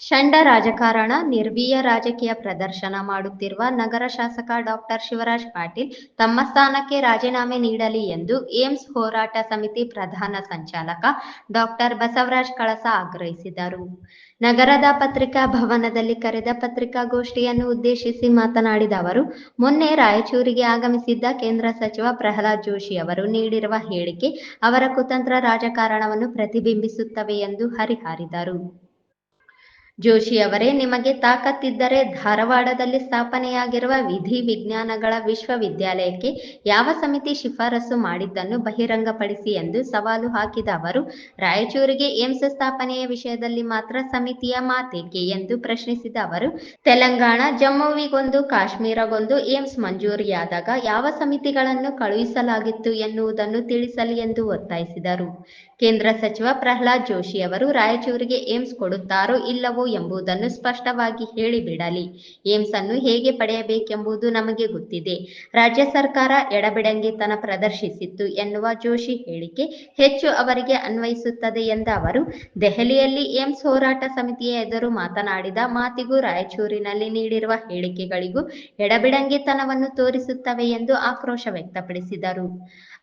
ಷಂಡ ರಾಜಕಾರಣ ನಿರ್ವೀಯ ರಾಜಕೀಯ ಪ್ರದರ್ಶನ ಮಾಡುತ್ತಿರುವ ನಗರ ಶಾಸಕ ಡಾಕ್ಟರ್ ಶಿವರಾಜ್ ಪಾಟೀಲ್ ತಮ್ಮ ಸ್ಥಾನಕ್ಕೆ ರಾಜೀನಾಮೆ ನೀಡಲಿ ಎಂದು ಏಮ್ಸ್ ಹೋರಾಟ ಸಮಿತಿ ಪ್ರಧಾನ ಸಂಚಾಲಕ ಡಾಕ್ಟರ್ ಬಸವರಾಜ್ ಕಳಸ ಆಗ್ರಹಿಸಿದರು. ನಗರದ ಪತ್ರಿಕಾ ಭವನದಲ್ಲಿ ಕರೆದ ಪತ್ರಿಕಾಗೋಷ್ಠಿಯನ್ನು ಉದ್ದೇಶಿಸಿ ಮಾತನಾಡಿದ ಅವರು, ಮೊನ್ನೆ ರಾಯಚೂರಿಗೆ ಆಗಮಿಸಿದ್ದ ಕೇಂದ್ರ ಸಚಿವ ಪ್ರಹ್ಲಾದ್ ಜೋಶಿ ಅವರು ನೀಡಿರುವ ಹೇಳಿಕೆ ಅವರ ಕುತಂತ್ರ ರಾಜಕಾರಣವನ್ನು ಪ್ರತಿಬಿಂಬಿಸುತ್ತವೆ ಎಂದು ಹರಿಹಾರಿದರು. ಜೋಶಿ ಅವರೇ, ನಿಮಗೆ ತಾಕತ್ತಿದ್ದರೆ ಧಾರವಾಡದಲ್ಲಿ ಸ್ಥಾಪನೆಯಾಗಿರುವ ವಿಧಿ ವಿಜ್ಞಾನಗಳ ವಿಶ್ವವಿದ್ಯಾಲಯಕ್ಕೆ ಯಾವ ಸಮಿತಿ ಶಿಫಾರಸು ಮಾಡಿದ್ದನ್ನು ಬಹಿರಂಗಪಡಿಸಿ ಎಂದು ಸವಾಲು ಹಾಕಿದ ಅವರು, ರಾಯಚೂರಿಗೆ ಏಮ್ಸ್ ಸ್ಥಾಪನೆಯ ವಿಷಯದಲ್ಲಿ ಮಾತ್ರ ಸಮಿತಿಯ ಮಾತೇಕೆ ಎಂದು ಪ್ರಶ್ನಿಸಿದ ಅವರು, ತೆಲಂಗಾಣ ಜಮ್ಮುವಿಗೊಂದು, ಕಾಶ್ಮೀರಗೊಂದು, ಏಮ್ಸ್ ಮಂಜೂರಿಯಾದಾಗ ಯಾವ ಸಮಿತಿಗಳನ್ನು ಕಳುಹಿಸಲಾಗಿತ್ತು ಎನ್ನುವುದನ್ನು ತಿಳಿಸಲಿ ಎಂದು ಒತ್ತಾಯಿಸಿದರು. ಕೇಂದ್ರ ಸಚಿವ ಪ್ರಹ್ಲಾದ್ ಜೋಶಿ ಅವರು ರಾಯಚೂರಿಗೆ ಏಮ್ಸ್ ಕೊಡುತ್ತಾರೋ ಇಲ್ಲವೋ ಎಂಬುದನ್ನು ಸ್ಪಷ್ಟವಾಗಿ ಹೇಳಿಬಿಡಲಿ. ಏಮ್ಸ್ ಅನ್ನು ಹೇಗೆ ಪಡೆಯಬೇಕೆಂಬುದು ನಮಗೆ ಗೊತ್ತಿದೆ. ರಾಜ್ಯ ಸರ್ಕಾರ ಎಡಬಿಡಂಗಿತನ ಪ್ರದರ್ಶಿಸಿತ್ತು ಎನ್ನುವ ಜೋಶಿ ಹೇಳಿಕೆ ಹೆಚ್ಚು ಅವರಿಗೆ ಅನ್ವಯಿಸುತ್ತದೆ ಎಂದ ಅವರು, ದೆಹಲಿಯಲ್ಲಿ ಏಮ್ಸ್ ಹೋರಾಟ ಸಮಿತಿಯ ಎದುರು ಮಾತನಾಡಿದ ಮಾತಿಗೂ ರಾಯಚೂರಿನಲ್ಲಿ ನೀಡಿರುವ ಹೇಳಿಕೆಗಳಿಗೂ ಎಡಬಿಡಂಗಿತನವನ್ನು ತೋರಿಸುತ್ತವೆ ಎಂದು ಆಕ್ರೋಶ ವ್ಯಕ್ತಪಡಿಸಿದರು.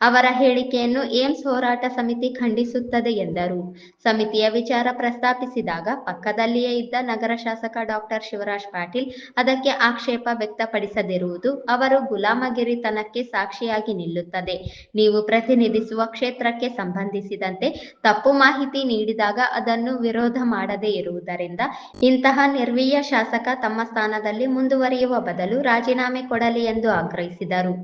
ಅವರ ಹೇಳಿಕೆಯನ್ನು ಏಮ್ಸ್ ಹೋರಾಟ ಸಮಿತಿ ಖಂಡಿಸುತ್ತದೆ ಎಂದರು. ಸಮಿತಿಯ ವಿಚಾರ ಪ್ರಸ್ತಾಪಿಸಿದಾಗ ಪಕ್ಕದಲ್ಲಿಯೇ ಇದ್ದ ನಗರ ಶಾಸಕ ಡಾಕ್ಟರ್ ಶಿವರಾಜ್ ಪಾಟೀಲ್ ಅದಕ್ಕೆ ಆಕ್ಷೇಪ ವ್ಯಕ್ತಪಡಿಸದಿರುವುದು ಅವರು ಗುಲಾಮಗಿರಿತನಕ್ಕೆ ಸಾಕ್ಷಿಯಾಗಿ ನಿಲ್ಲುತ್ತದೆ. ನೀವು ಪ್ರತಿನಿಧಿಸುವ ಕ್ಷೇತ್ರಕ್ಕೆ ಸಂಬಂಧಿಸಿದಂತೆ ತಪ್ಪು ಮಾಹಿತಿ ನೀಡಿದಾಗ ಅದನ್ನು ವಿರೋಧ ಮಾಡದೇ ಇರುವುದರಿಂದ ಇಂತಹ ನಿರ್ವೀಯ ಶಾಸಕ ತಮ್ಮ ಸ್ಥಾನದಲ್ಲಿ ಮುಂದುವರಿಯುವ ಬದಲು ರಾಜೀನಾಮೆ ಕೊಡಲಿ ಎಂದು ಆಗ್ರಹಿಸಿದರು.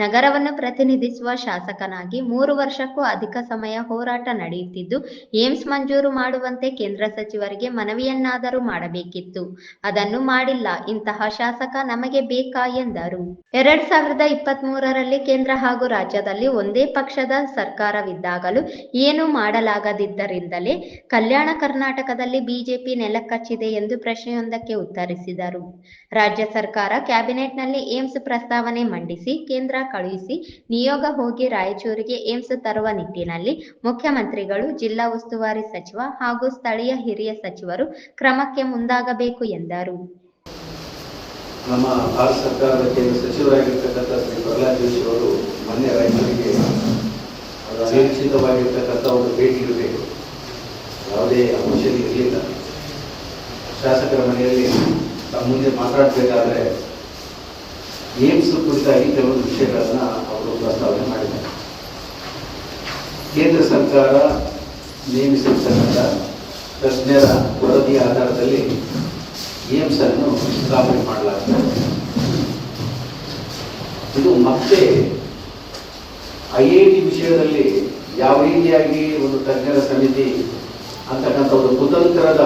ನಗರವನ್ನು ಪ್ರತಿನಿಧಿಸುವ ಶಾಸಕನಾಗಿ ಮೂರು ವರ್ಷಕ್ಕೂ ಅಧಿಕ ಸಮಯ ಹೋರಾಟ ನಡೆಯುತ್ತಿದ್ದು, ಏಮ್ಸ್ ಮಂಜೂರು ಮಾಡುವಂತೆ ಕೇಂದ್ರ ಸಚಿವರಿಗೆ ಮನವಿಯನ್ನಾದರೂ ಮಾಡಬೇಕಿತ್ತು. ಅದನ್ನು ಮಾಡಿಲ್ಲ. ಇಂತಹ ಶಾಸಕ ನಮಗೆ ಬೇಕಾ ಎಂದರು. ಎರಡ್ ಸಾವಿರದ ಇಪ್ಪತ್ತ್ ಮೂರರಲ್ಲಿ ಕೇಂದ್ರ ಹಾಗೂ ರಾಜ್ಯದಲ್ಲಿ ಒಂದೇ ಪಕ್ಷದ ಸರ್ಕಾರವಿದ್ದಾಗಲೂ ಏನು ಮಾಡಲಾಗದಿದ್ದರಿಂದಲೇ ಕಲ್ಯಾಣ ಕರ್ನಾಟಕದಲ್ಲಿ ಬಿಜೆಪಿ ನೆಲಕಚ್ಚಿದೆ ಎಂದು ಪ್ರಶ್ನೆಯೊಂದಕ್ಕೆ ಉತ್ತರಿಸಿದರು. ರಾಜ್ಯ ಸರ್ಕಾರ ಕ್ಯಾಬಿನೆಟ್ನಲ್ಲಿ ಏಮ್ಸ್ ಪ್ರಸ್ತಾವನೆ ಮಂಡಿಸಿ ಕೇಂದ್ರ ಕಳುಹಿಸಿ ನಿಯೋಗ ಹೋಗಿ ರಾಯಚೂರಿಗೆ ಏಮ್ಸ್ ತರುವ ನಿಟ್ಟಿನಲ್ಲಿ ಮುಖ್ಯಮಂತ್ರಿಗಳು, ಜಿಲ್ಲಾ ಉಸ್ತುವಾರಿ ಸಚಿವ ಹಾಗೂ ಸ್ಥಳೀಯ ಹಿರಿಯ ಸಚಿವರು ಕ್ರಮಕ್ಕೆ ಮುಂದಾಗಬೇಕು ಎಂದರು. ನಮ್ಮ ಭಾರತ ಸರ್ಕಾರದ ಕೇಂದ್ರ ಸಚಿವರಾಗಿರ್ತಕ್ಕಂಥ ಶ್ರೀ ಪ್ರಹ್ಲಾದ್ ಜೋಶಿ ಅವರು ಮೊನ್ನೆ ರಾಯಚೂರಿಗೆ ಅನಿರೀಕ್ಷಿತವಾಗಿರ್ತಕ್ಕಂಥ ಒಂದು ಭೇಟಿ ಇರಬೇಕು. ಯಾವುದೇ ಅಂಶ ಇರಲಿಲ್ಲ ಶಾಸಕರ ಮನೆಯಲ್ಲಿ ಮುಂದೆ ಮಾತಾಡಬೇಕಾದ್ರೆ ಏಮ್ಸ್ ಕುರಿತಾಗಿ ಕೆಲವೊಂದು ವಿಷಯಗಳನ್ನು ಅವರು ಪ್ರಸ್ತಾವನೆ ಮಾಡಿದ್ದಾರೆ. ಕೇಂದ್ರ ಸರ್ಕಾರ ನೇಮಿಸಿರ್ತಕ್ಕಂಥ ತಜ್ಞರ ವರದಿಯ ಆಧಾರದಲ್ಲಿ ಏಮ್ಸ್ ಅನ್ನು ಸ್ಥಾಪನೆ ಮಾಡಲಾಗ್ತದೆ ಇದು ಮತ್ತೆ ಐ ಐ ಟಿ ವಿಷಯದಲ್ಲಿ ಯಾವ ರೀತಿಯಾಗಿ ಒಂದು ತಜ್ಞರ ಸಮಿತಿ ಅಂತಕ್ಕಂಥ ಒಂದು ಕುತಂತ್ರದ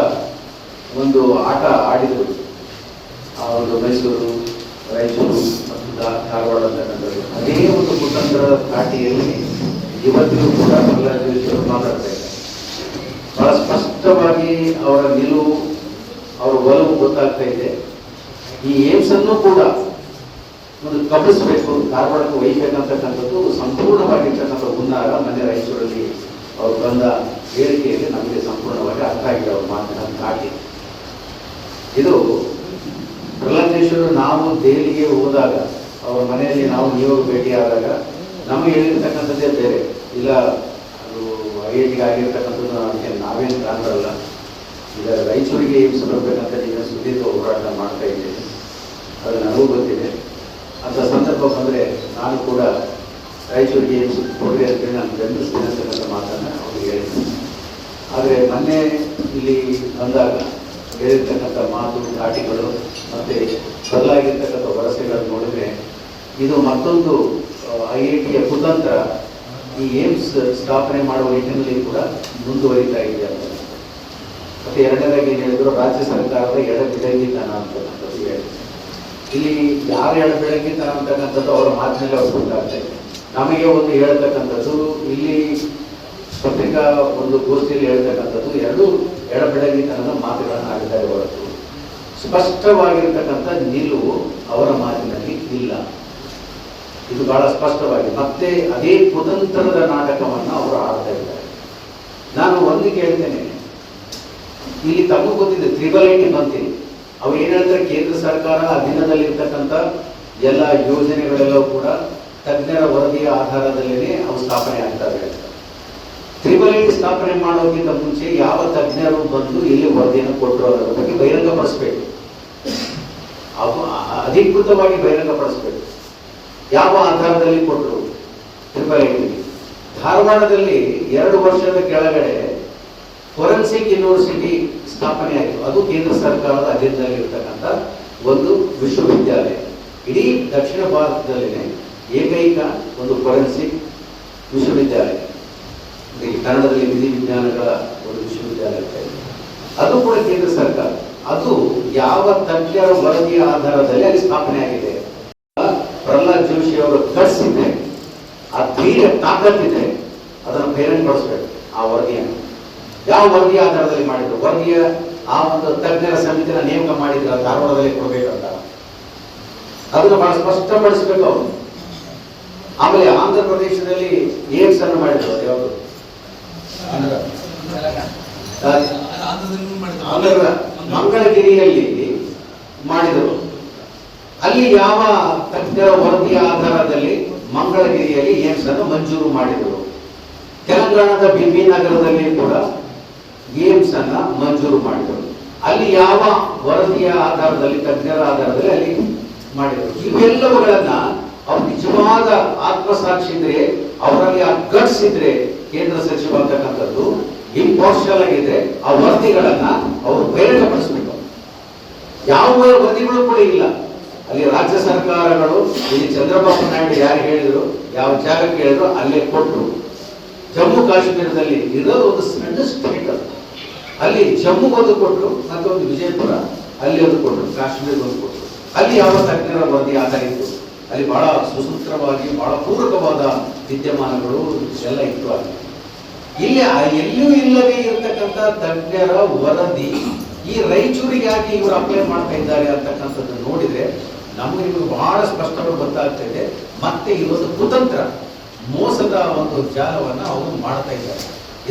ಒಂದು ಆಟ ಆಡಿದರು ಒಂದು ಮೈಸೂರು ರಾಯಚೂರು ಮತ್ತು ಧಾರವಾಡ ಅಂತಕ್ಕಂಥದ್ದು ಅದೇ ಒಂದು ಕುತಂತ್ರದ ಧಾಟಿಯಲ್ಲಿ ಇವತ್ತಿಗೂ ಕೂಡ ಪ್ರಹ್ಲಾದ್ ಜೋಶಿ ಅವರು ಮಾತಾಡ್ತಾ ಇದ್ದಾರೆ. ಬಹಳ ಸ್ಪಷ್ಟವಾಗಿ ಅವರ ನಿಲುವು, ಅವರ ಒಲವು ಗೊತ್ತಾಗ್ತಾ ಇದೆ. ಈ ಏಮ್ಸ್ ಅನ್ನು ಕೂಡ ಒಂದು ಕಬ್ಬಿಸಬೇಕು ಧಾರವಾಡಕ್ಕೆ ಒಯ್ಯಬೇಕಂತಕ್ಕಂಥದ್ದು ಸಂಪೂರ್ಣವಾಗಿರ್ತಕ್ಕಂಥ ಹುನ್ನಾರ ಮನೆ ರಾಯಚೂರಲ್ಲಿ ಅವರು ಬಂದ ಹೇಳಿಕೆಯಲ್ಲಿ ನಮಗೆ ಸಂಪೂರ್ಣವಾಗಿ ಅರ್ಥ ಆಗಿದೆ ಅವ್ರ ಮಾತಿನ ದಾಟಿ ಇದು ಪ್ರಹ್ಲಾದ್ ಜೋಶಿಯವರು ನಾವು ದೆಹಲಿಗೆ ಹೋದಾಗ, ಅವರ ಮನೆಯಲ್ಲಿ ನಾವು ನಿಯೋಗ ಭೇಟಿಯಾದಾಗ ನಮಗೆ ಹೇಳಿರ್ತಕ್ಕಂಥದ್ದೇ ಬೇರೆ. ಇಲ್ಲ, ಅದು ಐ ಐ ಟಿಗೆ ಆಗಿರ್ತಕ್ಕಂಥದ್ದು ಅದಕ್ಕೆ ನಾವೇನು ಕಾಣಲ್ಲ ಈಗ ರಾಯಚೂರಿಗೆ ಏಮ್ಸ್ ಬರಬೇಕಂತ ಈಗ ಸುದೀರ್ಘ ಹೋರಾಟ ಮಾಡ್ತಾ ಇದ್ದೇನೆ ಅದು ನನಗೂ ಗೊತ್ತಿದೆ. ಅಂತ ಸಂದರ್ಭ ಬಂದರೆ ನಾನು ಕೂಡ ರಾಯಚೂರಿಗೆ ಏಮ್ಸ್ ಕೊಡ್ರಿ ಅಂತೇಳಿ ನಾನು ಬೆಂಬಲಿಸ್ತೀನಿ ಅಂತಕ್ಕಂಥ ಮಾತನ್ನು ಅವ್ರಿಗೆ ಹೇಳಿದ್ದೀನಿ ಆದರೆ ಮೊನ್ನೆ ಇಲ್ಲಿ ಬಂದಾಗ ಹೇಳಿರ್ತಕ್ಕಂಥ ಮಾತು ಧಾಟಿಗಳು ಮತ್ತು ಬದಲಾಗಿರ್ತಕ್ಕಂಥ ವರಸೆಗಳನ್ನು ನೋಡಿದ್ರೆ ಇದು ಮತ್ತೊಂದು ಐ ಐ ಟಿಯ ಕುತಂತ್ರ. ಈ ಏಮ್ಸ್ ಸ್ಥಾಪನೆ ಮಾಡುವ ನಿಟ್ಟಿನಲ್ಲಿ ಕೂಡ ಮುಂದುವರಿತಾ ಇದೆ ಅಂತ. ಮತ್ತೆ ಎರಡನೇದಾಗಿ ಏನು ಹೇಳಿದ್ರು, ರಾಜ್ಯ ಸರ್ಕಾರದ ಎಡಬಿಡಂಗಿತನ ಅಂತಕ್ಕಂಥದ್ದು ಹೇಳಿ ಇಲ್ಲಿ ಯಾರು ಯಾರ ಬೆಳಗಿತನ ಅಂತಕ್ಕಂಥದ್ದು ಅವರ ಮಾತಿನಲ್ಲಿ ಅವರು ಗೊತ್ತಾಗ್ತಾ ಇದೆ. ನಮಗೆ ಒಂದು ಹೇಳ್ತಕ್ಕಂಥದ್ದು, ಇಲ್ಲಿ ಪತ್ರಿಕಾ ಒಂದು ಗೋಷ್ಠಿಯಲ್ಲಿ ಹೇಳ್ತಕ್ಕಂಥದ್ದು, ಎರಡು ಎಡಬಿಡಂಗಿತನದ ಮಾತುಗಳನ್ನು ಆಡಿದ್ದಾರೆ ಹೊರತು. ಸ್ಪಷ್ಟವಾಗಿರ್ತಕ್ಕಂಥ ನಿಲುವು ಅವರ ಮಾತಿನಲ್ಲಿ ಇಲ್ಲ. ಇದು ಬಹಳ ಸ್ಪಷ್ಟವಾಗಿ, ಮತ್ತೆ ಅದೇ ಕುತಂತ್ರದ ನಾಟಕವನ್ನು ಅವರು ಆಡ್ತಾ ಇದ್ದಾರೆ. ನಾನು ಒಂದು ಕೇಳ್ತೇನೆ. ಇಲ್ಲಿ ತಮಗೆ ಗೊತ್ತಿದೆ, ತ್ರಿಬಲ್ ಐಟಿ ಬಂತೀನಿ ಅವ್ರು ಏನ್ ಹೇಳ್ತಾರೆ, ಕೇಂದ್ರ ಸರ್ಕಾರ ಅಧೀನದಲ್ಲಿರ್ತಕ್ಕಂಥ ಎಲ್ಲ ಯೋಜನೆಗಳೆಲ್ಲವೂ ಕೂಡ ತಜ್ಞರ ವರದಿಯ ಆಧಾರದಲ್ಲೇ ಅವು ಸ್ಥಾಪನೆ ಆಗ್ತವೆ ಐಟಿ ಸ್ಥಾಪನೆ ಮಾಡೋಕ್ಕಿಂತ ಮುಂಚೆ ಯಾವ ತಜ್ಞರು ಬಂದು ಇಲ್ಲಿ ವರದಿಯನ್ನು ಕೊಟ್ಟರು ಅದರ ಬಗ್ಗೆ ಬಹಿರಂಗ ಪಡಿಸ್ಬೇಕು ಅ- ಅಧಿಕೃತವಾಗಿ ಬಹಿರಂಗಪಡಿಸ್ಬೇಕು. ಯಾವ ಆಧಾರದಲ್ಲಿ ಕೊಟ್ಟರು ಐಟಿ ಧಾರವಾಡದಲ್ಲಿ ಎರಡು ವರ್ಷದ ಕೆಳಗಡೆ ಫೊರೆನ್ಸಿಕ್ ಯೂನಿವರ್ಸಿಟಿ ಸ್ಥಾಪನೆ ಆಯಿತು ಅದು ಕೇಂದ್ರ ಸರ್ಕಾರದ ಅಧೀನದಲ್ಲಿ ಇರತಕ್ಕಂಥ ಒಂದು ವಿಶ್ವವಿದ್ಯಾಲಯ. ಇಡೀ ದಕ್ಷಿಣ ಭಾರತದಲ್ಲಿನೇ ಏಕೈಕ ಒಂದು ಫೊರೆನ್ಸಿಕ್ ವಿಶ್ವವಿದ್ಯಾಲಯ. ಈ ಕನ್ನಡದಲ್ಲಿ ವಿಧಿ ವಿಜ್ಞಾನಗಳ ಒಂದು ವಿಶ್ವವಿದ್ಯಾಲಯ. ಅದು ಕೂಡ ಕೇಂದ್ರ ಸರ್ಕಾರ. ಅದು ಯಾವ ತಜ್ಞರ ವರದಿಯ ಆಧಾರದಲ್ಲಿ ಅಲ್ಲಿ ಸ್ಥಾಪನೆ ಆಗಿದೆ. ಪ್ರಹ್ಲಾದ್ ಜೋಶಿ ಅವರು ಕಳಿಸಿದ್ದೆ ಆ ಧೈರ್ಯ ತಾಕತ್ತಿದೆ. ಅದನ್ನು ಬಹಿರಂಗಪಡಿಸ್ಬೇಕು ಆ ವರದಿಯನ್ನು. ಯಾವ ವರದಿಯ ಆಧಾರದಲ್ಲಿ ಮಾಡಿದ್ರು? ವರದಿಯ, ಆ ಒಂದು ತಜ್ಞರ ಸಮಿತಿನ ನೇಮಕ ಮಾಡಿದ್ರ ಧಾರವಾಡದಲ್ಲಿ ಕೊಡಬೇಕಂತ ಅದನ್ನು ಬಹಳ ಸ್ಪಷ್ಟಪಡಿಸಬೇಕು ಅವರು. ಆಮೇಲೆ ಆಂಧ್ರ ಪ್ರದೇಶದಲ್ಲಿ ಏಮ್ಸ್ ಅನ್ನು ಮಾಡಿದ್ರು ಯಾವುದು? ಮಂಗಳಗಿರಿಯಲ್ಲಿ ಮಾಡಿದರು. ಅಲ್ಲಿ ಯಾವ ತಜ್ಞರ ವರದಿಯ ಆಧಾರದಲ್ಲಿ ಮಂಗಳಗಿರಿಯಲ್ಲಿ ಏಮ್ಸ್ ಅನ್ನು ಮಂಜೂರು ಮಾಡಿದರು? ತೆಲಂಗಾಣದ ಬಿಬಿ ನಗರದಲ್ಲಿ ಕೂಡ ಏಮ್ಸ್ ಅನ್ನ ಮಂಜೂರು ಮಾಡಿದರು. ಅಲ್ಲಿ ಯಾವ ವರದಿಯ ಆಧಾರದಲ್ಲಿ ತಜ್ಞರ ಆಧಾರದಲ್ಲಿ ಅಲ್ಲಿ ಮಾಡಿದರು? ಇವೆಲ್ಲವುಗಳನ್ನ ಅವ್ರು ನಿಜವಾದ ಆತ್ಮಸಾಕ್ಷಿ ಇದ್ರೆ, ಅವರಲ್ಲಿ ಆ ಕೇಂದ್ರ ಸಚಿವ ಅಂತಕ್ಕಂಥದ್ದು ಇಂಪಾರ್ಷಲ್ ಆಗಿದೆ ಆ ವರದಿಗಳನ್ನ ಅವರು ಬಹಿರಂಗಪಡಿಸಬೇಕು ಯಾವ ವರದಿಗಳು ಕೂಡ ಇಲ್ಲ. ಅಲ್ಲಿ ರಾಜ್ಯ ಸರ್ಕಾರಗಳು ಇಲ್ಲಿ ಚಂದ್ರಬಾಬು ನಾಯ್ಡು ಯಾರು ಹೇಳಿದ್ರು, ಯಾವ ಜಾಗಕ್ಕೆ ಹೇಳಿದ್ರು, ಅಲ್ಲೇ ಕೊಟ್ಟರು ಜಮ್ಮು ಕಾಶ್ಮೀರದಲ್ಲಿ ಇರೋದು ಒಂದು ಸಣ್ಣ ಸ್ಟೇಟ್ ಅಂತ ಅಲ್ಲಿ ಜಮ್ಮುಗೊಂದು ಕೊಟ್ಟರು ಮತ್ತೊಂದು ವಿಜಯಪುರ, ಅಲ್ಲಿ ಒಂದು ಕೊಟ್ಟರು ಕಾಶ್ಮೀರಗೊಂದು ಕೊಟ್ಟರು ಅಲ್ಲಿ ಯಾವ ತಜ್ಞರ ವರದಿ ಆಧಾರಿತ್ತು ಅಲ್ಲಿ ಬಹಳ ಸುಸೂತ್ರವಾಗಿ, ಬಹಳ ಪೂರಕವಾದ ವಿದ್ಯಮಾನಗಳು ಎಲ್ಲ ಇತ್ತು ಅಲ್ಲಿ. ಇಲ್ಲಿ ಎಲ್ಲೂ ಇಲ್ಲದೆ ಇರತಕ್ಕಂತ ತಜ್ಞರ ವರದಿ ಈ ರಾಯಚೂರಿಗೆ ಯಾಕೆ ಇವರು ಅಪ್ಲೈ ಮಾಡ್ತಾ ಇದ್ದಾರೆ ಅಂತಕ್ಕಂಥದ್ದು ನೋಡಿದ್ರೆ ನಮಗೆ ಇವರು ಬಹಳ ಸ್ಪಷ್ಟವಾಗಿ ಗೊತ್ತಾಗ್ತಾ ಇದೆ. ಮತ್ತೆ ಇವತ್ತು ಕುತಂತ್ರ, ಮೋಸದ ಒಂದು ಜಾಲವನ್ನ ಅವರು ಮಾಡ್ತಾ ಇದ್ದಾರೆ.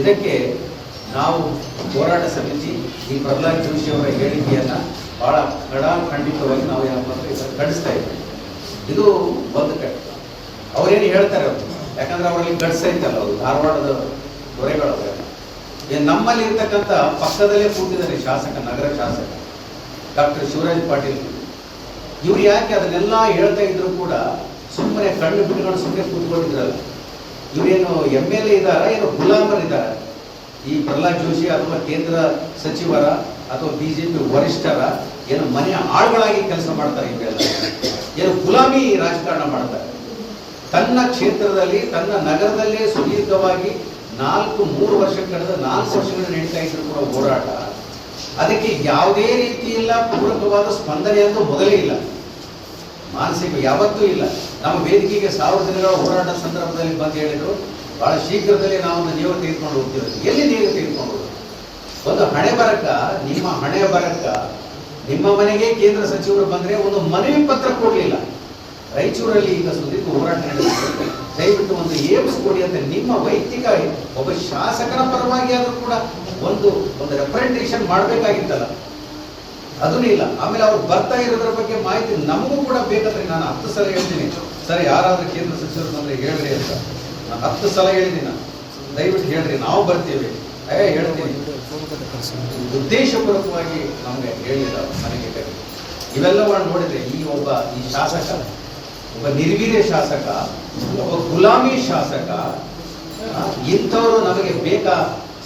ಇದಕ್ಕೆ ನಾವು ಹೋರಾಟ ಸಮಿತಿ, ಈ ಪ್ರಹ್ಲಾದ್ ಜೋಶಿ ಅವರ ಹೇಳಿಕೆಯನ್ನ ಬಹಳ ಖಂಡಿತವಾಗಿ ನಾವು ಏನಪ್ಪ ಅಂದ್ರೆ ಖಂಡಿಸ್ತಾ ಇದ್ದೀವಿ. ಇದು ಒಂದು ಕಡೆ. ಅವ್ರೇನು ಹೇಳ್ತಾರೆ ಅವರು? ಯಾಕಂದ್ರೆ ಅವರಲ್ಲಿ ಇತ್ತಲ್ಲ ಅವರು ಧಾರವಾಡದ ಏನ್ ನಮ್ಮಲ್ಲಿ ಇರ್ತಕ್ಕಂಥ ಪಕ್ಕದಲ್ಲೇ ಕೂತಿದ್ದಾರೆ ಶಾಸಕ, ನಗರ ಶಾಸಕ, ಡಾಕ್ಟರ್ ಶಿವರಾಜ್ ಪಾಟೀಲ್. ಇವ್ರು ಯಾಕೆ ಅದನ್ನೆಲ್ಲ ಹೇಳ್ತಾ ಇದ್ರು ಕೂಡ ಸುಮ್ಮನೆ ಕಣ್ಣು ಬಿಟ್ಕೊಂಡು ಸುಮ್ಮನೆ ಕೂತ್ಕೊಂಡಿದ್ರಲ್ಲ. ಇವರೇನು ಎಂ ಎಲ್ ಎ ಇದ್ದಾರ, ಏನು ಗುಲಾಮರಿದ್ದಾರೆ ಈ ಪ್ರಹ್ಲಾದ್ ಜೋಶಿ ಅಥವಾ ಕೇಂದ್ರ ಸಚಿವರ ಅಥವಾ ಬಿಜೆಪಿ ವರಿಷ್ಠರ ಏನು ಮನೆಯ ಆಳುಗಳಾಗಿ ಕೆಲಸ ಮಾಡ್ತಾರೆ ಇವರೆಲ್ಲ? ಏನು ಗುಲಾಮಿ ರಾಜಕಾರಣ ಮಾಡ್ತಾರೆ? ತನ್ನ ಕ್ಷೇತ್ರದಲ್ಲಿ, ತನ್ನ ನಗರದಲ್ಲೇ ಸುದೀರ್ಘವಾಗಿ ನಾಲ್ಕು, ಮೂರು ವರ್ಷ ಕಳೆದ ನಾಲ್ಕು ವರ್ಷಗಳು ನಡೀತಾ ಇದ್ರು ಕೂಡ ಹೋರಾಟ, ಅದಕ್ಕೆ ಯಾವುದೇ ರೀತಿಯಿಲ್ಲ ಪೂರಕವಾದ ಸ್ಪಂದನೆ ಅಂತೂ ಮೊದಲೇ ಇಲ್ಲ. ಮಾನಸಿಕ ಯಾವತ್ತೂ ಇಲ್ಲ. ನಮ್ಮ ವೇದಿಕೆಗೆ ಸಾವಿರ ದಿನಗಳ ಹೋರಾಟ ಸಂದರ್ಭದಲ್ಲಿ ಬಂದು ಹೇಳಿದ್ರು, ಬಹಳ ಶೀಘ್ರದಲ್ಲಿ ನಾವು ಒಂದು ನೀವು ತೆಗೆದುಕೊಂಡು ಹೋಗ್ತೀವಿ. ಎಲ್ಲಿ ನೀವು ತೆಗೆದುಕೊಂಡು? ಒಂದು ಹಣೆ ಬರಕ, ನಿಮ್ಮ ಹಣೆ ಬರಕ, ನಿಮ್ಮ ಮನೆಗೆ ಕೇಂದ್ರ ಸಚಿವರು ಬಂದ್ರೆ ಒಂದು ಮನವಿ ಪತ್ರ ಕೊಡಲಿಲ್ಲ. ರಾಯಚೂರಲ್ಲಿ ಈಗ ಸುದ್ದಿ ಹೋರಾಟ ನಡೆದಿದೆ. ದಯವಿಟ್ಟು ಒಂದು ಏಮ್ಸ್ ಕೊಡಿ ಅಂತ ನಿಮ್ಮ ವೈಯಕ್ತಿಕ ಒಬ್ಬ ಶಾಸಕರ ಪರವಾಗಿ ಆದರೂ ಕೂಡ ಒಂದು ಒಂದು ರೆಪ್ರೆಸೆಂಟೇಷನ್ ಮಾಡಬೇಕಾಗಿತ್ತಲ್ಲ. ಅದೂ ಇಲ್ಲ. ಆಮೇಲೆ ಅವ್ರು ಬರ್ತಾ ಇರೋದ್ರ ಬಗ್ಗೆ ಮಾಹಿತಿ ನಮಗೂ ಕೂಡ ಬೇಕಂದ್ರೆ ನಾನು ಹತ್ತು ಸಲ ಹೇಳ್ತೀನಿ. ಸರ್, ಯಾರಾದರೂ ಕೇಂದ್ರ ಸಚಿವರು ಬಂದ್ರೆ ಹೇಳ್ರಿ ಅಂತ. ನಾನು ಹತ್ತು ಸಲ ಹೇಳಿದ್ದೀನಿ ನಾನು. ದಯವಿಟ್ಟು ಹೇಳ್ರಿ, ನಾವು ಬರ್ತೀವಿ. ಏ, ಹೇಳ್ತೀನಿ. ಉದ್ದೇಶಪೂರ್ವಕವಾಗಿ ನಮಗೆ ಹೇಳಿಲ್ಲ ಮನೆಗೆ ಇವೆಲ್ಲವನ್ನು ನೋಡಿದ್ರೆ ಈ ಒಬ್ಬ ಈ ಶಾಸಕ, ಒಬ್ಬ ನಿರ್ವೀರ್ಯ ಶಾಸಕ ಒಬ್ಬ ಗುಲಾಮಿ ಶಾಸಕ ಇಂಥವರು ನಮಗೆ ಬೇಕಾ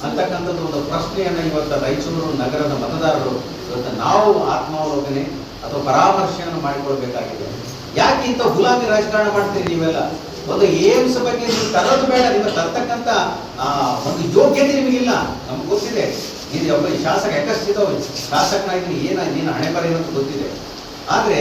ಅಂತಕ್ಕಂಥದ್ದು ಒಂದು ಪ್ರಶ್ನೆಯನ್ನ ಇವತ್ತು ರಾಯಚೂರು ನಗರದ ಮತದಾರರು ಇವತ್ತು ನಾವು ಆತ್ಮಾವಲೋಕನೆ ಅಥವಾ ಪರಾಮರ್ಶೆಯನ್ನು ಮಾಡಿಕೊಳ್ಬೇಕಾಗಿದೆ. ಯಾಕೆ ಇಂಥ ಗುಲಾಮಿ ರಾಜಕಾರಣ ಮಾಡ್ತೀರಿ ನೀವೆಲ್ಲ? ಒಂದು ಏಮ್ಸ್ ಬಗ್ಗೆ ನೀವು ತರೋದು ಬೇಡ ನೀವು ತರ್ತಕ್ಕಂಥ ಒಂದು ಯೋಗ್ಯತೆ ನಿಮಗಿಲ್ಲ. ನಮ್ಗೆ ಗೊತ್ತಿದೆ. ನೀನು ಒಬ್ಬ ಶಾಸಕ ಯಾಕಷ್ಟಿದಾವೆ ಶಾಸಕನಾಗಿ ಏನ, ನೀನು ಹಣೆ ಬರೆಯೋದು ಗೊತ್ತಿದೆ. ಆದ್ರೆ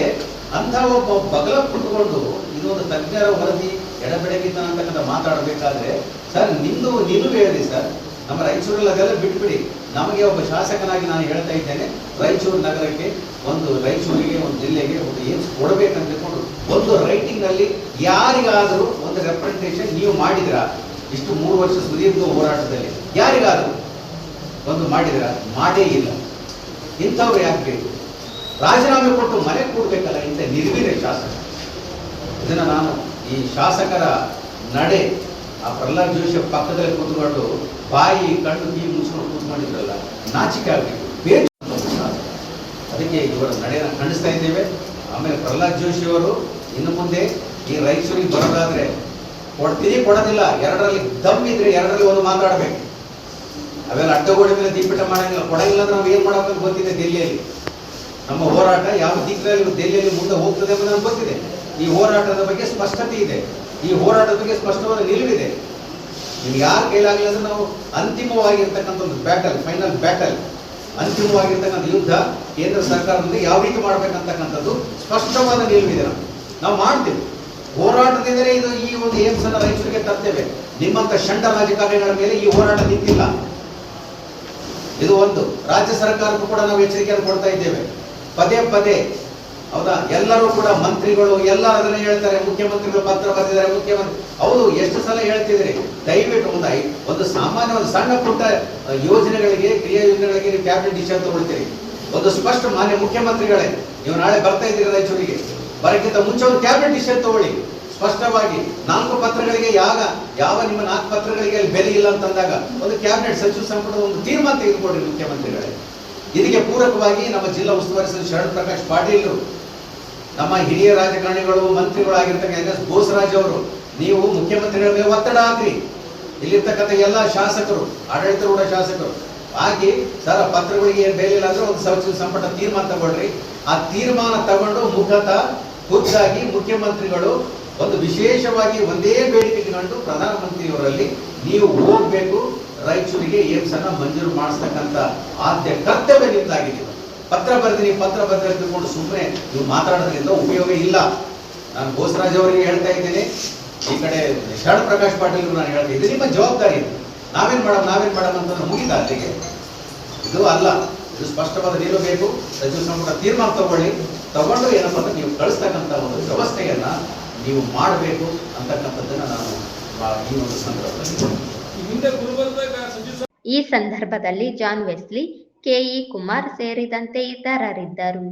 ಅಂಥ ಒಬ್ಬ ಬಗಲ ಕುತ್ಕೊಂಡು ಇದೊಂದು ತಜ್ಞರ ವರದಿ ಎಡಬೆಡಗಿತ ಅಂತಕ್ಕಂಥ ಮಾತಾಡಬೇಕಾದ್ರೆ, ಸರ್, ನಿಂದು ನೀನು ಹೇಳಿ, ಸರ್. ನಮ್ಮ ರಾಯಚೂರಲ್ಲಿ ಅದೆಲ್ಲ ಬಿಟ್ಬಿಡಿ. ನಮಗೆ ಒಬ್ಬ ಶಾಸಕನಾಗಿ ನಾನು ಹೇಳ್ತಾ ಇದ್ದೇನೆ, ರಾಯಚೂರು ನಗರಕ್ಕೆ ಒಂದು ರಾಯಚೂರಿಗೆ, ಒಂದು ಜಿಲ್ಲೆಗೆ ಒಂದು ಏನು ಕೊಡಬೇಕಂತ ತಿಳ್ಕೊಂಡು, ಒಂದು ರೈಟಿಂಗ್ನಲ್ಲಿ ಯಾರಿಗಾದರೂ ಒಂದು ರೆಪ್ರೆಸೆಂಟೇಷನ್ ನೀವು ಮಾಡಿದ್ರ ಇಷ್ಟು ಮೂರು ವರ್ಷ ಸುದೀರ್ಘ ಹೋರಾಟದಲ್ಲಿ ಯಾರಿಗಾದರೂ ಒಂದು ಮಾಡಿದ್ರ ಮಾಡೇ ಇಲ್ಲ. ಇಂಥವ್ರು ಯಾಕೆ ಬೇಕು? ರಾಜೀನಾಮೆ ಕೊಟ್ಟು ಮನೆ ಕೂಡ್ಬೇಕಲ್ಲ ಇಂಥ ನಿರ್ವೀರ್ಯ ಶಾಸಕ ಇದನ್ನ ನಾನು ಈ ಶಾಸಕರ ನಡೆ, ಆ ಪ್ರಹ್ಲಾದ್ ಜೋಶಿ ಪಕ್ಕದಲ್ಲಿ ಕೂತ್ಕೊಂಡು ಬಾಯಿ, ಕಣ್ಣು, ಕೀ ಮುಚ್ಕೊಂಡು ಕೂತ್ಕೊಂಡಿದ್ರಲ್ಲ, ನಾಚಿಕೆ ಆಗಬೇಕು ಅದಕ್ಕೆ ಇವರ ನಡೆಯನ್ನು ಖಂಡಿಸ್ತಾ ಇದ್ದೇವೆ. ಆಮೇಲೆ ಪ್ರಹ್ಲಾದ್ ಜೋಶಿಯವರು ಇನ್ನು ಮುಂದೆ ಈ ರೈಚೂರಿಗೆ ಬರೋದಾದರೆ ಕೊಡ್ತೀನಿ ಕೊಡೋದಿಲ್ಲ, ಎರಡರಲ್ಲಿ ದಮ್ ಇದ್ರೆ ಎರಡರಲ್ಲಿ ಒಂದು ಮಾತಾಡಬೇಕು. ಅವೆಲ್ಲ ಅಡ್ಡಗೋಡೆ ಮೇಲೆ ದೀಪಿಟ ಮಾಡಂಗಿಲ್ಲ, ಕೊಡಂಗಿಲ್ಲ ಅಂದ್ರೆ ನಾವು ಏನು ಮಾಡಬೇಕು ಗೊತ್ತಿದೆ ದೆಹಲಿಯಲ್ಲಿ ನಮ್ಮ ಹೋರಾಟ ಯಾವ ದಿಕ್ಕಿನಲ್ಲಿ ದೆಹಲಿಯಲ್ಲಿ ಮುಂದೆ ಹೋಗ್ತದೆ ಅಂತ ನಮ್ಗೆ ಗೊತ್ತಿದೆ. ಈ ಹೋರಾಟದ ಬಗ್ಗೆ ಸ್ಪಷ್ಟತೆ ಇದೆ. ಈ ಹೋರಾಟದ ಬಗ್ಗೆ ಸ್ಪಷ್ಟವಾದ ನಿಲುವಿದೆ. ನಿಮ್ಗೆ ಯಾರ ಕೈಲಾಗಲಿಲ್ಲ ಅಂದ್ರೆ ನಾವು ಅಂತಿಮವಾಗಿರ್ತಕ್ಕಂಥ ಒಂದು ಬ್ಯಾಟಲ್ ಫೈನಲ್ ಬ್ಯಾಟಲ್ ಅಂತಿಮವಾಗಿರ್ತಕ್ಕಂಥ ಯುದ್ಧ ಕೇಂದ್ರ ಸರ್ಕಾರದಿಂದ ಯಾವ ರೀತಿ ಮಾಡ್ಬೇಕಂತಕ್ಕಂಥದ್ದು ಸ್ಪಷ್ಟವಾದ ನಿಲುವಿದೆ ನಾವು ನಾವು ಮಾಡ್ತೇವೆ. ಹೋರಾಟದಿಂದಲೇ ಇದು ಈ ಒಂದು ಏಮ್ಸ್ ಅನ್ನ ರೈತರಿಗೆ ತರ್ತೇವೆ. ನಿಮ್ಮಂತ ಷಂಡ ರಾಜಕಾರಣಿಗಳ ಮೇಲೆ ಈ ಹೋರಾಟ ನಿಂತಿಲ್ಲ. ಇದು ಒಂದು. ರಾಜ್ಯ ಸರ್ಕಾರಕ್ಕೂ ಕೂಡ ನಾವು ಎಚ್ಚರಿಕೆಯನ್ನು ಕೊಡ್ತಾ ಇದ್ದೇವೆ. ಪದೇ ಪದೇ ಹೌದಾ? ಎಲ್ಲರೂ ಕೂಡ ಮಂತ್ರಿಗಳು ಎಲ್ಲ ಅದನ್ನ ಹೇಳ್ತಾರೆ. ಮುಖ್ಯಮಂತ್ರಿಗಳು ಪತ್ರ ಬರೆದಿದ್ದಾರೆ. ಮುಖ್ಯಮಂತ್ರಿ ಹೌದು, ಎಷ್ಟು ಸಲ ಹೇಳ್ತಿದ್ರಿ ದಯವಿಟ್ಟು ಒಂದು ಒಂದು ಸಾಮಾನ್ಯ ಒಂದು ಸಣ್ಣ ಪುಟ್ಟ ಯೋಜನೆಗಳಿಗೆ, ಕ್ರಿಯಾ ಯೋಜನೆಗಳಿಗೆ ನೀವು ಕ್ಯಾಬಿನೆಟ್ ಡಿಸಿಷನ್ ತಗೊಳ್ತೀರಿ. ಒಂದು ಸ್ಪಷ್ಟ ಮಾನ್ಯ ಮುಖ್ಯಮಂತ್ರಿಗಳೇ, ನೀವು ನಾಳೆ ಬರ್ತಾ ಇದ್ದೀರಿ ರಾಯಚೂರಿಗೆ ಬರಕ್ಕಿಂತ ಮುಂಚೆ ಒಂದು ಕ್ಯಾಬಿನೆಟ್ ಡಿಸಿಷನ್ ತಗೊಳ್ಳಿ. ಸ್ಪಷ್ಟವಾಗಿ, ನಾಲ್ಕು ಪತ್ರಗಳಿಗೆ ಯಾವ ಯಾವ ನಿಮ್ಮ ನಾಲ್ಕು ಪತ್ರಗಳಿಗೆ ಅಲ್ಲಿ ಬೆಲೆ ಇಲ್ಲ ಅಂತಂದಾಗ ಒಂದು ಕ್ಯಾಬಿನೆಟ್ ಸಚಿವ ಸಂಪುಟದ ಒಂದು ತೀರ್ಮಾನ ತೆಗೆದುಕೊಡ್ರಿ ಮುಖ್ಯಮಂತ್ರಿಗಳೇ. ಇದಕ್ಕೆ ಪೂರಕವಾಗಿ ನಮ್ಮ ಜಿಲ್ಲಾ ಉಸ್ತುವಾರಿ ಸಚಿವ ಶರಣ್ ಪ್ರಕಾಶ್ ಪಾಟೀಲ್ ನಮ್ಮ ಹಿರಿಯ ರಾಜಕಾರಣಿಗಳು ಮಂತ್ರಿಗಳು ಆಗಿರ್ತಕ್ಕಂಥ ಎನ್ ಎಸ್. ಬೋಸರಾಜ್ ಅವರು, ನೀವು ಮುಖ್ಯಮಂತ್ರಿಗಳ ಮೇಲೆ ಒತ್ತಡ ಹಾಕ್ರಿ. ಇಲ್ಲಿರ್ತಕ್ಕಂಥ ಎಲ್ಲ ಶಾಸಕರು, ಆಡಳಿತಾರೂಢ ಶಾಸಕರು ಹಾಕಿ ಸರ್, ಪತ್ರಗಳಿಗೆ ಏನು ಬೇಲಿಲ್ಲ ಅಂದ್ರೆ ಒಂದು ಸಚಿವ ಸಂಪುಟ ತೀರ್ಮಾನ ತಗೊಳ್ರಿ. ಆ ತೀರ್ಮಾನ ತಗೊಂಡು ಮುಖತಃ ಖುದ್ದಾಗಿ ಮುಖ್ಯಮಂತ್ರಿಗಳು ಒಂದು ವಿಶೇಷವಾಗಿ ಒಂದೇ ಬೇಡಿಕೆ ಇಟ್ಕೊಂಡು ಪ್ರಧಾನಮಂತ್ರಿಯವರಲ್ಲಿ ನೀವು ಹೋಗ್ಬೇಕು. ರಾಯಚೂರಿಗೆ ಅನ್ನ ಮಂಜೂರು ಮಾಡಿಸ್ತಕ್ಕಂಥ ಆದ್ಯ ಕರ್ತವ್ಯ ನಿಮ್ದಾಗಿದೆ. ಪತ್ರ ಬರ್ತೀನಿ ಪತ್ರ ಬರೆದಿಕೊಂಡು ಸುಮ್ಮನೆ ನೀವು ಮಾತಾಡೋದ್ರಿಂದ ಉಪಯೋಗ ಇಲ್ಲ. ನಾನು ಬೋಸರಾಜ್ ಅವರಿಗೆ ಹೇಳ್ತಾ ಇದ್ದೀನಿ. ಈ ಕಡೆ ಶರಣ ಪ್ರಕಾಶ್ ಪಾಟೀಲ್ ನಾನು ಹೇಳ್ತಾ ಇದ್ದೀನಿ. ನಿಮ್ಮ ಜವಾಬ್ದಾರಿ ಇದು. ನಾವೇನ್ ಮಾಡಮ್ ನಾವೇನ್ ಮಾಡಮ್ ಅಂತ ಮುಗಿದ ಅಲ್ಲಿಗೆ ಇದು ಅಲ್ಲ ಇದು ಸ್ಪಷ್ಟವಾದ ನೀರು ಬೇಕು. ಸಚಿವ ಸಂಪುಟ ತೀರ್ಮಾನ ತಗೊಳ್ಳಿ. ತಗೊಂಡು ಏನಪ್ಪ ಅಂದ್ರೆ ನೀವು ಕಳಿಸ್ತಕ್ಕಂಥ ಒಂದು ವ್ಯವಸ್ಥೆಯನ್ನ ನೀವು ಮಾಡಬೇಕು ಅಂತಕ್ಕಂಥದ್ದನ್ನ ನಾನು ಈ ಒಂದು ಸಂದರ್ಭದಲ್ಲಿ ಈ ಸಂದರ್ಭದಲ್ಲಿ ಜಾನ್ ವೆಸ್ಲಿ ಕೆಇ ಕುಮಾರ್ ಸೇರಿದಂತೆ ಇತರರಿದ್ದರು.